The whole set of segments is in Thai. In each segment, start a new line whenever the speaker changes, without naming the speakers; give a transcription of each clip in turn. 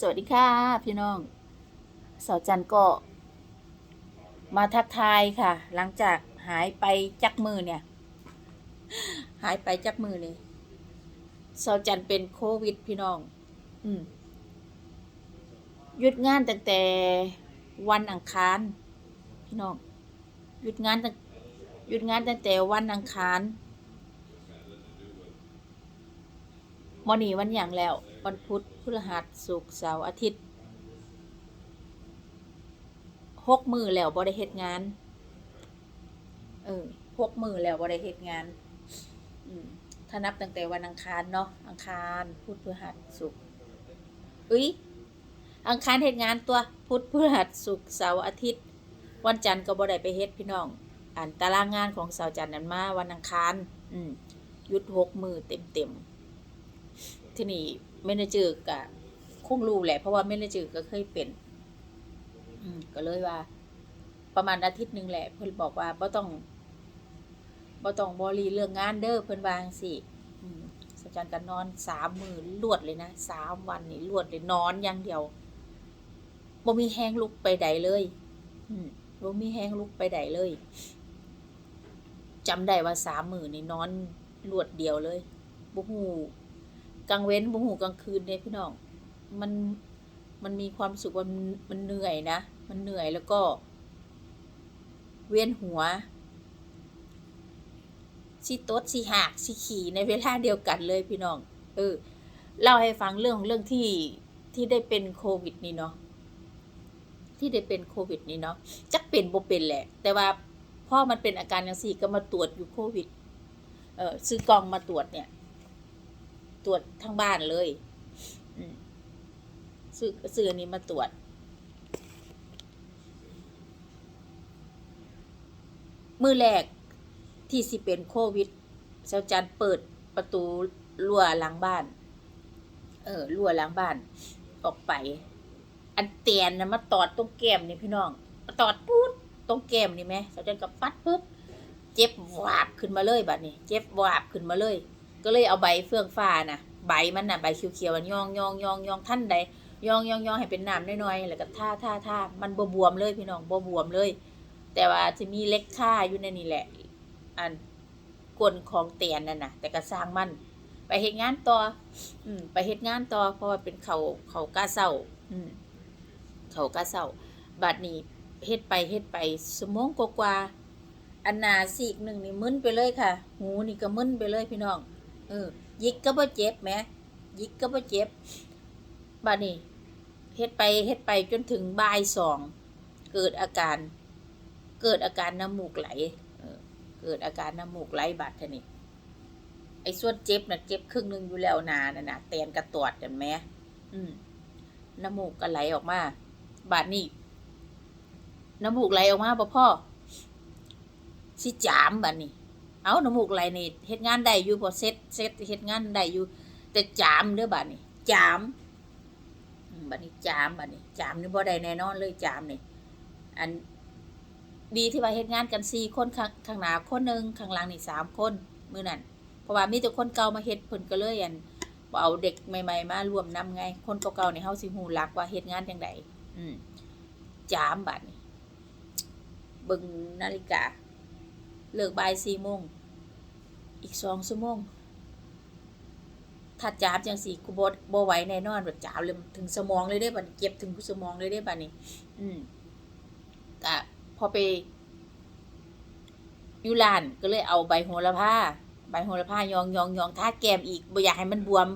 สวัสดีค่ะพี่น้องสาวจันก็มาทักทายค่ะ หลังจากหายไปจักมือเนี่ย หายไปจักมือเลยสาวจันเป็นโควิดพี่น้อง อืมหยุดงานตั้งแต่วันอังคาร พี่น้องหยุดงานตั้งหยุดงานตั้งแต่วันอังคารวันนี้วันอย่างแล้ววันพุธ พฤหัสศุกร์เสาร์อาทิตย์หกมือแล้วบ่ได้เฮ็ดงาน เออหกมือแล้วบ่ได้เฮ็ดงาน อืมถ้านับตั้งแต่วันอังคารเนาะอังคารพุธพฤหัสศุกร์อุ้ยอังคารเฮ็ดงานตัวพุธพฤหัสศุกร์เสาร์อาทิตย์ วันจันทร์ก็บ่ได้ไปเฮ็ดพี่น้อง อ่านตารางงานของเสาร์จันทร์นั้นมาวันอังคาร อืมหยุดหกมือเต็มเต็ม ที่นี่เมนเจอร์กะคงรู้แหละ เพราะว่าเมนเจอร์ก็เคยเป็น อืมก็เลยว่า ประมาณอาทิตย์หนึ่งแหละ เพิ่อนบอกว่าบ่ต้องบ่ต้องบรีเรื่องงานเด้อเพิ่อนวางสิสัจจันกันนอนสามมือลวดเลยนะสามวันนี่ลวดเลยนอนอย่างเดียวบ่มีแห้งลุกไปใดเลยอืมบ่มีแห้งลุกไปใดเลยจำได้ว่าสามมือนี่นอนลวดเดียวเลยบ่ฮู้ กลางเว้นบ่หูกลางคืนเนี่ยพี่น้องมันมันมีความสุขมันมันเหนื่อยนะ มันเหนื่อยแล้วก็ เวียนหัวสิตดสิหักสิขี่ในเวลาเดียวกันเลยพี่น้อง เออเล่าให้ฟังเรื่องเรื่องที่ที่ได้เป็นโควิดนี่เนาะที่ได้เป็นโควิดนี่เนาะจักเป็นบ่เป็นแหละ แต่ว่าพ่อมันเป็นอาการอย่างสี่ก็มาตรวจอยู่โควิด เออซื้อกล่องมาตรวจเนี่ย ตรวจทั้งบ้านเลยอืมซื้อซื้อนี้มาตรวจ มือแรกที่สิเป็นโควิดเจ้าจันเปิดประตูรั้วหลังบ้าน เออรั้วหลังบ้าน ออกไป อันเตียนนะมาตอดตรงแก้มนี่พี่น้องมาตอดปุ๊บตรงแก้มนี่ไหมเจ้าจันกับปัดปุ๊บเจ็บวาบขึ้นมาเลยบัดนี้ เจ็บวาบขึ้นมาเลย ก็เลยเอาใบเฟื่องฟ้าน่ะใบมันน่ะใบเขียวๆอันยองยองยองยองท่านใดยองยองยองให้เป็นน้ำน้อยๆแล้วก็ท่าท่าท่ามันบวบวมเลยพี่น้องบวบวมเลย แต่ว่าจะมีเล็กค่าอยู่ในนี่แหละ อันกลของเตียนนั่นน่ะแต่ก็สร้างมัน ไปเฮ็ดงานต่อ อืม ไปเฮ็ดงานต่อเพราะว่าเป็นเขาเขากาเศร้า อืม เขากาเศร้าบัดนี้เฮ็ดไปเฮ็ดไปสมองกว่าอันนาซีกหนึ่งนี่มึนไปเลยค่ะ หูนี่ก็มึนไปเลยพี่น้อง เออยิกก็บ่เจ็บแหมยิกก็บ่เจ็บบัดนี้เฮ็ดไปเฮ็ดไปจนถึงบ่ายสองเกิดอาการ เกิดอาการน้ำมูกไหลเกิดอาการน้ำมูกไหลบาดทนี่ไอ้ส่วนเจ็บน่ะเจ็บครึ่งหนึงอยู่แล้วนานะนะแตนกระตอดกันแหมอืมน้ำมูกก็ไหลออกมา บาดนี้น้ำมูกไหลออกมาบ่พ่อสิจามบาดนี้ เอาน้ำมูกไหลนี่เฮ็ดงานได้อยู่พอเซ็ตเซ็ตเฮ็ดงานได้อยู่ แต่จามเด้อบัดนี้ จามบัดนี้จามบัดนี้ จามนี่บ่ได้แน่นอนเลยจามนี่อันดีที่ว่าเฮ็ดงานกันสี่คนข้างข้างหน้าคนหนึงข้างหลังนี่สามคนมื้อนั้นเพราะว่ามีแต่คนเก่ามาเฮ็ดเพิ่นก็เลยอันบ่เอาเด็กใหม่ๆมารวมนำไง คนเก่าๆนี่เฮาสิฮู้หลักว่าเฮ็ดงานจังไดอืมจามบัดนี้เบิ่งนาฬิกา เลิกบ่าย4โมง อีกสองชั่วโมง ถ้าจามจังสี่กูบ่บ่ไหวแน่นอนแบบจามเลยถึงสมองเลยได้บัดนี้เจ็บถึงสมองเลยได้บัดนี้อืมก็พอไปอยู่ร้านก็เลยเอาใบโหระพาใบโหระพายองยองยองทาแก้มอีกบ่อยากให้มันบวม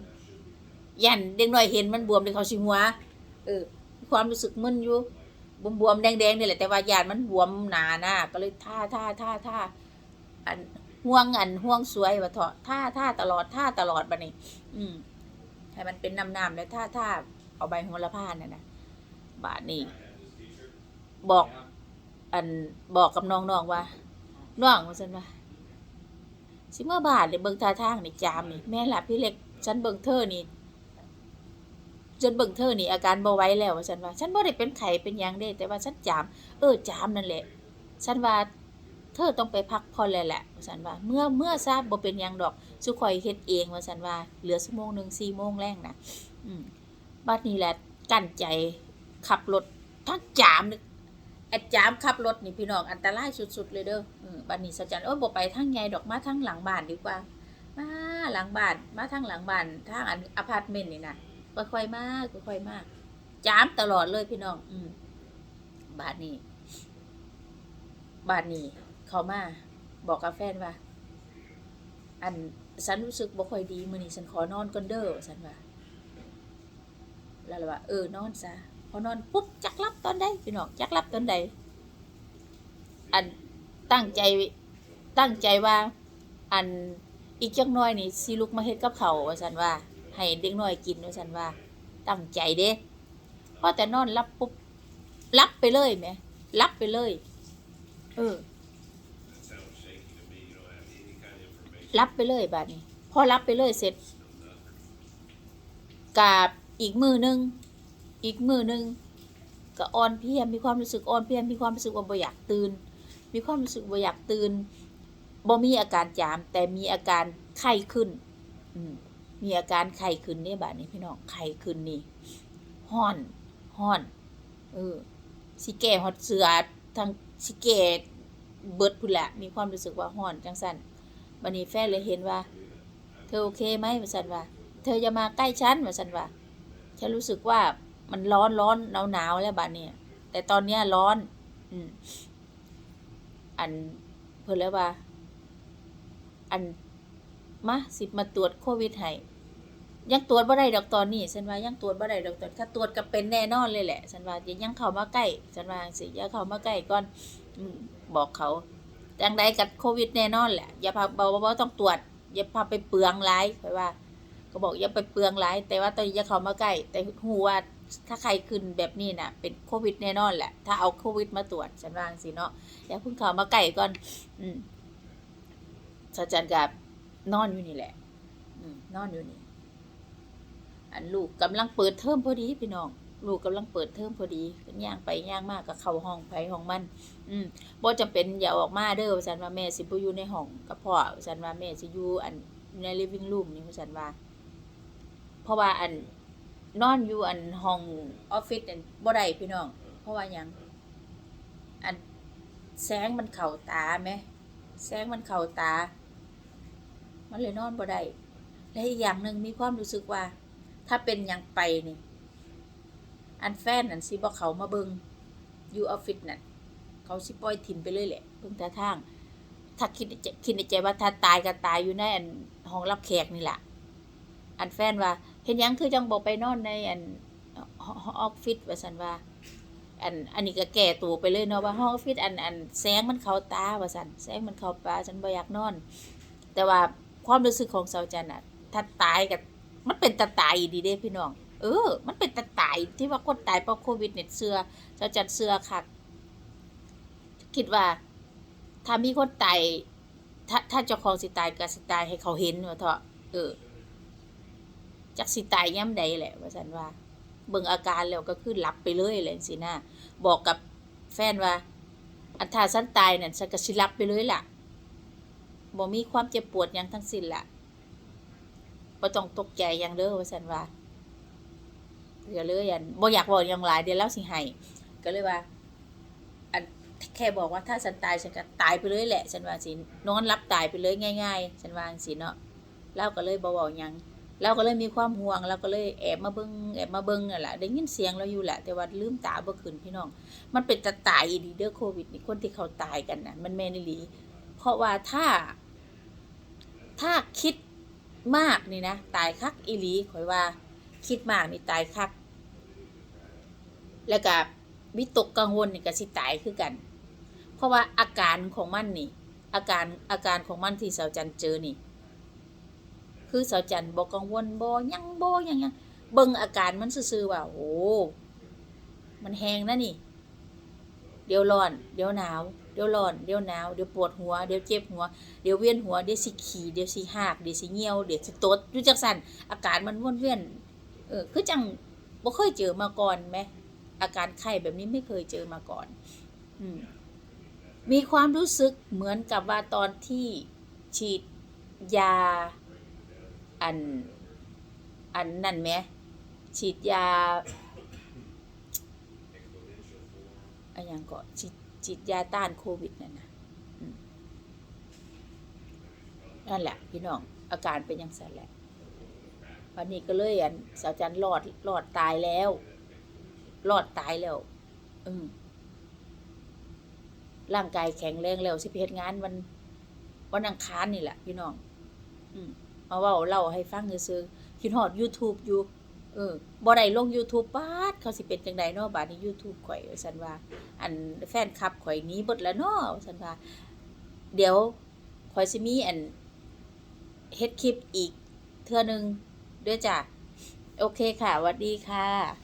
ยันเด็กน้อยเห็นมันบวมเลยเขาสิหัว เออ ความรู้สึกมึนอยู่บวมบวมๆแดงๆนี่แหละแต่ว่ายานมันบวมหนาหน้าก็เลยท่าท่าท่าท่าอัน ห่วงอันห่วงสวยว่าเถาะท่าท่าตลอดท่าตลอดบัดนี้อืมให้มันเป็นน้ำๆแล้วท่าท่าเอาใบโหระพาน่ะนะบาดนี้บอก อันบอกกับน้องๆว่าน้องว่าซั่นว่าสิเมื่อบาดเลยเบิ่งท่าทางนี่จามนี่แม่หล่ะพี่เล็กฉันเบิ่งเธอนี่จนเบิ่งเธอนี่อาการบ่ไหวแล้วว่าฉันว่า ฉันบ่ได้เป็นไข้เป็นยังเด้แต่ว่าฉันจาม เออจามนั่นแหละ ฉันว่า เธอต้องไปพักผ่อนเลยแหละว่าสันว่า เมื่อเมื่อทราบบ่เป็นยังดอกสุข่อยเฮ็ดเองว่าสันว่า เหลือชั่วโมงหนึ่งสี่โมงแรงนะอืมบัดนี้แหละกั้นใจขับรถทั้งจามนึกไอ้จามขับรถนี่พี่น้องอันตรายสุดๆเลยเด้อบัดนี้สะจันโอ้ยบ่ไปทางใหญ่ดอกมาทางหลังบ้านดีกว่า มาหลังบ้านมาทางหลังบ้านทางอันอพาร์ตเมนต์นี่นะค่อยๆมาค่อยๆมาจามตลอดเลยพี่น้อง อืมบาทนี้บาทนี้ เขามาบอกกับแฟนว่า อันฉันรู้สึกบ่ค่อยดีมื้อนี้ฉันขอนอนก่อนเด้อฉันว่าแล้วเลยว่า เออนอนซะพอนอนปุ๊บจักรับตอนใดพี่น้องจักรับตอนใดอันตั้งใจตั้งใจว่า อันอีกจักหน่อยนี่สิลุกมาเฮ็ดกับเขาวว่าซั่นว่า ให้เด็กน้อยกินว่าซั่นว่า ตั้งใจเด้พอแต่นอนรับปุ๊บรับไปเลยแหมรับไปเลย เออ รับไปเลยบาดนี้ พอรับไปเลยเสร็จกาบอีกมือหนึง อีกมือหนึงก็อ่อนเพียมีความรู้สึกอ่อนเพียมีความรู้สึกว่าบ่อยากตื่น มีความรู้สึกบ่อยากตื่นบ่มีอาการจาม แต่มีอาการไข้ขึ้น อืมีอาการไข้ขึ้นเนี่ยบาดนี้พี่น้องไข้ขึ้นนี่ห้อนห้อนเออสิแก่ฮอดเสือทั้งสิแก่เบิดพุ่นละมีความรู้สึกว่าห้อนจังซั่น บัดนี้แฟนเลยเห็นว่า เธอโอเคไหมว่าซั่นว่า เธออย่ามาใกล้ฉันว่าซั่นว่าฉันรู้สึกว่ามันร้อนร้อนหนาวหนาวแล้วบัดนี้แต่ตอนเนี้ยร้อน อืม อันเพิ่นเลยว่า อันมาสิมาตรวจโควิดให้ยังตรวจบ่ได้ดอกตอนนี้ฉันว่ายังตรวจบ่ได้ดอกตอนถ้าตรวจก็เป็นแน่นอนเลยแหละฉันว่าอย่ายังเข้ามาใกล้ฉันว่าสิอย่าเข้ามาใกล้ก่อนบอกเขา จังใดกับโควิดแน่นอนแหละ อย่าพาเบาเบาต้องตรวจ อย่าพาไปเปลืองหลายเพราะว่า ก็บอกอย่าไปเปลืองหลายแต่ว่าตอนนี้อย่าเข้ามาใกล้ แต่หูว่าถ้าใครขึ้นแบบนี้น่ะ เป็นโควิดแน่นอนแหละ ถ้าเอาโควิดมาตรวจฉันว่าจังสิเนาะอย่าเพิ่งเข้ามาใกล้ก่อน อืมสัจจันกับนอนอยู่นี่แหละ อืมนอนอยู่นี่ อันลูกกำลังเปิดเทอมพอดีพี่น้อง ลูกกำลังเปิดเทอมพอดีย่างไปย่างมากก็เข้าห้องไปห้องมัน อืมบ่จำเป็นอย่าออกมาเด้อว่าซั่นว่าแม่สิบ่อยู่ในห้องกับพ่อว่าซั่นว่าแม่สิอยู่อันใน living room นี่ว่าซั่นว่า เพราะว่าอันนอนอยู่อันห้องออฟฟิศนั่นบ่ได้พี่น้อง เพราะว่าหยังอันแสงมันเข้าตาแหมแสงมันเข้าตา มันเลยนอนบ่ได้และอีกอย่างหนึ่งมีความรู้สึกว่า ถ้าเป็นยังไปนี่ อันแฟนนั่นสิบ่เขามาเบิงอยู่ออฟฟิศนั่นเขาสิปล่อยทิมไปเลยแหละเพิ่งแต่ทาง ถ้าคิดในใจคิดในใจว่าถ้าตายก็ตายอยู่ในอันห้องรับแขกนี่แหละอันแฟนว่าเห็นยังคือจังบอกไปนอนในอันห้องออฟฟิศว่าสันว่า อันอันนี้ก็แก่ตัวไปเลยเนาะว่าห้องออฟฟิศอันอันแสงมันเข้าตาว่าสันแสงมันเข้าตาฉันบ่อยากนอน แต่ว่าความรู้สึกของสาจันน่ะถ้าตายกับมันเป็นตาตายดีเด้พี่น้อง เออ มันเป็นตาตายที่ว่าคนตายเพราะโควิดเนี่ยเสือสาจันเสือค่ะ คิดว่า ถ้ามีคนตายถ้าถ้าเจ้าของสิตายก็สิตายให้เขาเห็นว่าเถอะเออจักสิตายย่ำใดแหละว่าฉันว่า เบิ่งอาการแล้วก็คือหลับไปเลยแหละสินะบอกกับแฟนว่า อันถ้าฉันตายเนี่ยฉันก็สิหลับไปเลยล่ะบ่มีความเจ็บปวดยังทั้งสิ้นล่ะบ่ต้องตกใจยังเด้อว่าฉันว่า ก็เลยอันบ่อยากบอกยังหลายเดี๋ยวแล้วสิให้ก็เลยว่าอันแค่บอกว่าถ้าฉันตายฉันก็ตายไปเลยแหละฉันว่าสินอนรับตายไปเลยง่าย ๆ ฉันว่าสิเนาะเราก็เลยบ่เว้าหยังเราก็เลยมีความห่วงเราก็เลยแอบมาเบิ่งแอบมาเบิ่งนั่นแหละได้ยินเสียงเราอยู่แหละแต่ว่าลืมตาบ่ขึ้นพี่น้อง มันเป็นตาตายอีดีเด้อโควิดนี่คนที่เขาตายกันน่ะมันแม่นหลีเพราะว่าถ้า ถ้าคิดมากนี่นะ ตายคักอีหลีข่อยว่า คิดมากนี่ตายคัก แล้วก็วิตกกังวลนี่ก็สิตายคือกัน เพราะว่าอาการของมันนี่ อาการอาการของมันที่สาวจันเจอนี่ คือสาวจันบ่กังวลบ่หยังบ่หยังยังเบิ่งอาการมันซื่อๆว่าโอ้มันแหงนะนี่ เดี๋ยวร้อน เดี๋ยวหนาว เดี๋ยวร้อน เดี๋ยวหนาว เดี๋ยวปวดหัว เดี๋ยวเจ็บหัว เดี๋ยวเวียนหัว เดี๋ยวสิขี่ เดี๋ยวสิหากเดี๋ยวสิเหี่ยว เดี๋ยวสิตดอยู่จังซั่นอาการมันวนเวียน เออ คือจังบ่เคยเจอมาก่อนไหม อาการไข้แบบนี้ไม่เคยเจอมาก่อน อืมมีความรู้สึกเหมือนกับว่าตอนที่ฉีดยาอันอันนั่นไหมฉีดยาหยังก็ฉีดฉีดยาต้านโควิดนั่นนะนั่นแหละ พี่น้องอาการเป็นอยังไงแหละวันนี้ก็เลยอันสาวจันรอดรอดตายแล้ว รอดตายแล้ว อืมร่างกายแข็งแรงแล้วสิเฮ็ดงานวันวันอังคารนี่แหละพี่น้อง อืมมาว้าเล่าให้ฟังซื่อคิดฮอด YouTube อยู่ เออบ่ได้ลง YouTube ปาดเขาสิเป็นจังไดเนาะบาดนี้ YouTube ข่อยว่าซั่นว่า อันแฟนคลับข่อยนี้บดแล้วเนาะว่าซั่นว่า เดี๋ยวข่อยสิมีอันเฮ็ดคลิปอีกเทื่อนึงด้อจ้ะ โอเคค่ะหวัดดีค่ะ